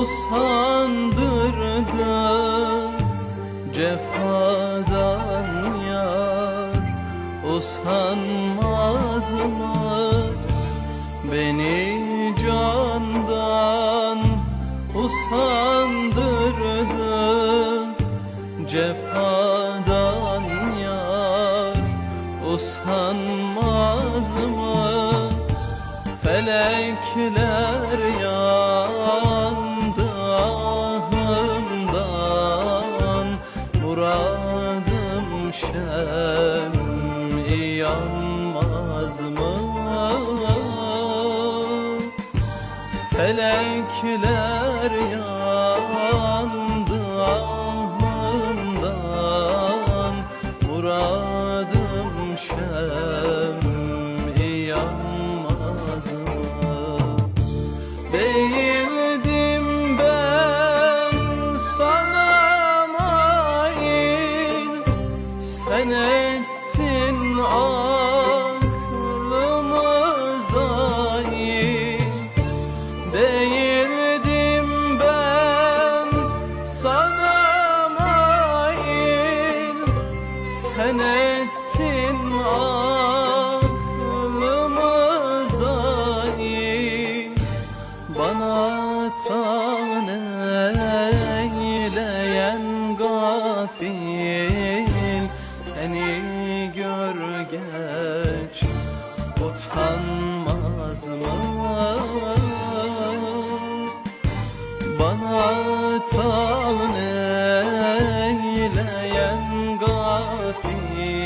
usandırdı Cefadan yar usanmaz mı? Beni candan usandırdı. Cefadan yar usanmaz mı? Felekler yanmaz mı? Felekler yandı ahımdan Muradım şem yanmaz mı? Değildim ben sana mail Sen Sen ettin aklımı zail Bana tan eyleyen gafil seni gör geç Utanmaz mı? Bana tan eyleyen gafil